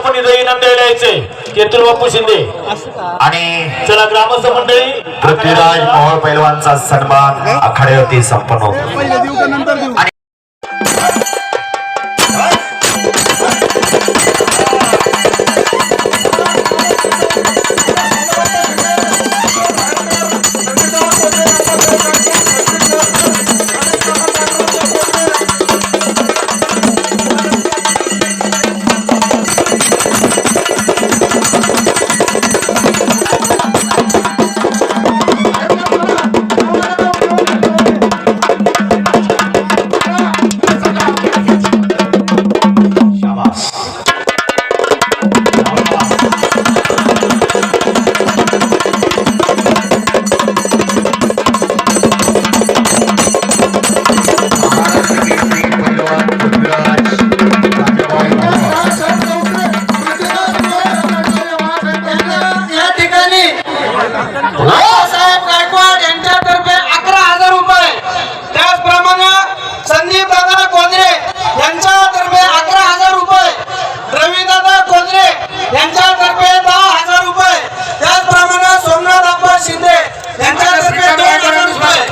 आपण इथं इनाम द्यायला केतुल बापू शिंदे. आणि चला ग्रामस्थ मंडळी पृथ्वीराज मोहोळ पैलवानचा सन्मान आखाड्यावरती संपन्न होतो. पहिले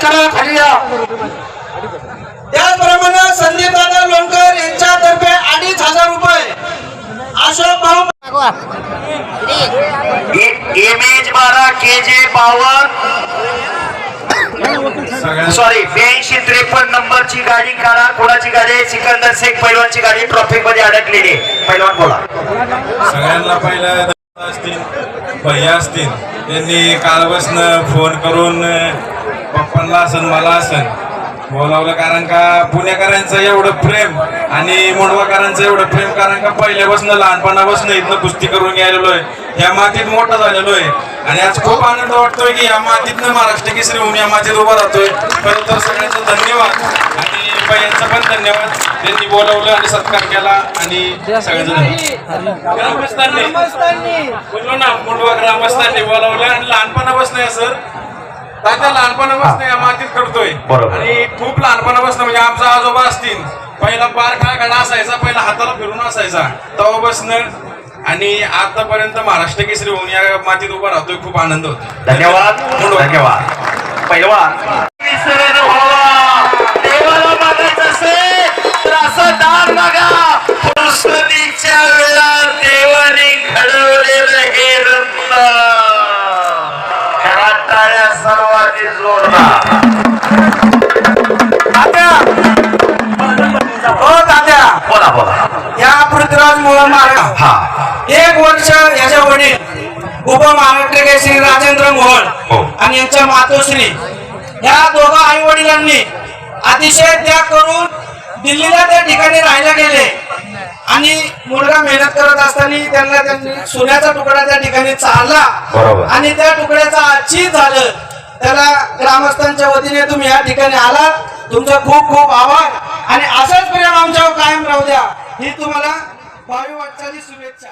हजार रुपये त्याचप्रमाणे संदीप दादा लोणकर यांच्यातर्फे अडीच हजार रुपये. अशोक भाऊ एम एच बारा के जे बावन सॉरी ब्याऐंशी त्रेपन्न नंबरची गाडी काढा. कोणाची गाडी आहे? सिकंदर शेख पैलवानची गाडी. ट्रॉफिकमध्ये अडकलेली आहे. पैलवान बोला. सगळ्यांना पहिल्या दादा असतील भैया असतील. त्यांनी कालपासनं फोन करून पप्पांना असन मला असन. बोलावलं कारण का पुणेकरांचं एवढं प्रेम आणि मुंडवाकरांचं एवढं प्रेम कारण का पहिल्यापासून लहानपणापासून इथनं कुस्ती करून गेलेलो आहे. या मातीत मोठा झालेलो आहे. आणि आज खूप आनंद वाटतोय की या मातीतनं महाराष्ट्र केसरी होऊन या मातीत उभा राहतोय. खरं तर सगळ्यांचं धन्यवाद. आणि भैयांचं पण धन्यवाद. त्यांनी बोलवलं आणि सत्कार केला आणि सगळ्यांचं ग्रामस्थांनी. बोललो ना मुंडवा ग्रामस्थांनी बोलावलं आणि लहानपणापासून सर. तात्या लहानपणापासून या मातीत करतोय. बरोबर. आणि खूप लहानपणापासून म्हणजे आमचा आजोबा असतील पहिला पार काळा असायचा पहिला हाताला फिरून असायचा. तेव्हापासून आणि आतापर्यंत महाराष्ट्र केसरी होऊन या मातीत उभा राहतोय खूप आनंद होतो धन्यवाद. धन्यवाद. पैलवान हो तात्या बोला बोला. या पृथ्वीराज मोहन महाराज हा. एक वर्ष याच्या वडील उपमहाराष्ट्र केसरी राजेंद्र मोहन हो. आणि यांच्या मातोश्री. या दोघा आई वडिलांनी अतिशय त्याग करून दिल्लीला त्या ठिकाणी राहायला गेले. आणि मुलगा मेहनत करत असताना त्यांना त्यांनी सोन्याचा तुकडा त्या ठिकाणी चालला. आणि त्या तुकड्याचा आजची झालं. त्याला ग्रामस्थांच्या वतीने तुम्ही या ठिकाणी आला. तुमचं खूप खूप आभार. आणि असंच प्रेम आमच्यावर कायम राहू द्या. ही तुम्हाला भावी वाटचाली शुभेच्छा.